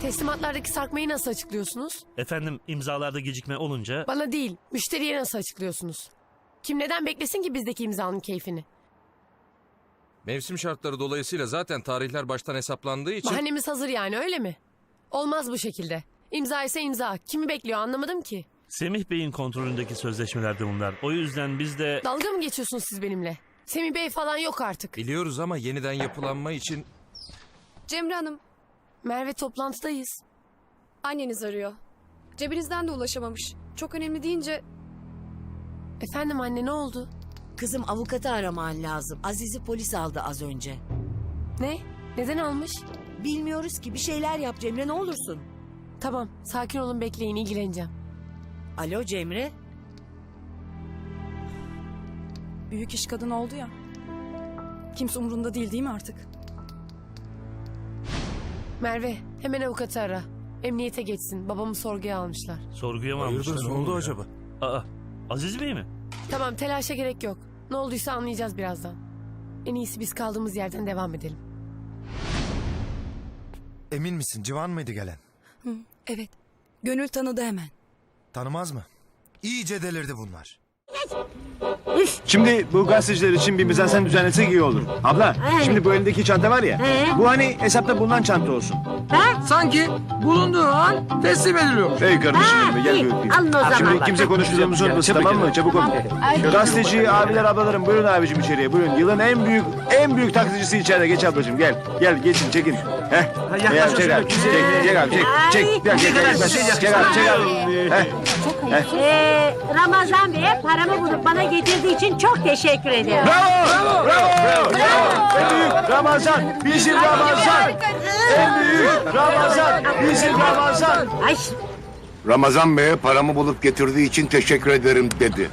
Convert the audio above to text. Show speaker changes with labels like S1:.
S1: Teslimatlardaki sarkmayı nasıl açıklıyorsunuz?
S2: Efendim imzalarda gecikme olunca
S1: Bana değil, müşteriye nasıl açıklıyorsunuz? Kim neden beklesin ki bizdeki imzanın keyfini?
S3: Mevsim şartları dolayısıyla zaten tarihler baştan hesaplandığı için...
S1: Bahanemiz hazır yani öyle mi? Olmaz bu şekilde. İmza ise imza. Kimi bekliyor anlamadım ki.
S2: Semih Bey'in kontrolündeki sözleşmelerde bunlar. O yüzden biz de
S1: Dalga mı geçiyorsunuz siz benimle? Semih Bey falan yok artık.
S3: Biliyoruz ama yeniden yapılanma için
S4: Cemre Hanım,
S1: Merve toplantıdayız.
S4: anneniz arıyor. Cebinizden de ulaşamamış. Çok önemli deyince
S1: Efendim anne ne oldu?
S5: Kızım avukatı araman lazım. Aziz'i polis aldı az önce.
S1: Ne? Neden almış?
S5: Bilmiyoruz ki bir şeyler yap Cemre ne olursun.
S1: Tamam sakin olun bekleyin ilgileneceğim.
S5: Alo Cemre.
S6: Büyük iş kadın oldu ya. Kimse umurunda değil değil mi artık?
S1: Merve hemen avukatı ara. Emniyete geçsin. Babamı sorguya almışlar.
S2: sorguya mı almışlar?
S3: ne oldu acaba?
S2: Aa, Aziz Bey mi?
S1: Tamam telaşa gerek yok. Ne olduysa anlayacağız birazdan. En iyisi biz kaldığımız yerden devam edelim.
S7: Emin misin Civan mıydı gelen?
S6: Evet. Gönül tanıdı hemen.
S7: Tanımaz mı? İyice delirdi bunlar.
S8: Şimdi bu gazeteciler için bir mizansen düzenlesek iyi olur. Abla, şimdi bu elindeki çanta var ya. Bu hani hesapta bulunan çanta olsun.
S9: Sanki bulunduğu an teslim ediliyor.
S8: Ey kardeşim benim, gel bir öpeyim.
S10: alın o zaman
S8: Şimdi kimse konuştuğumuzu unutmasın tamam mı? Çabuk ol. Gazeteci abiler ablalarım buyurun abicim içeriye buyurun. Yılın en büyük en büyük taksicisi içeride. Geç ablacığım gel. Gel geçin çekin. Heh.
S9: yaklaş
S8: Çek abi çek, çek abi çek. Çek. Gel çek gel. Çek abi çek abi. Heh.
S10: Ee, Ramazan Bey'e paramı bulup bana getirdiği için çok teşekkür ederim.
S8: Bravo! Bravo! Bravo! En büyük Ramazan! Bizim Ramazan! En büyük Ramazan! Bizim Ramazan!
S10: Ay,
S11: Ramazan Bey'e paramı bulup getirdiği için teşekkür ederim dedi.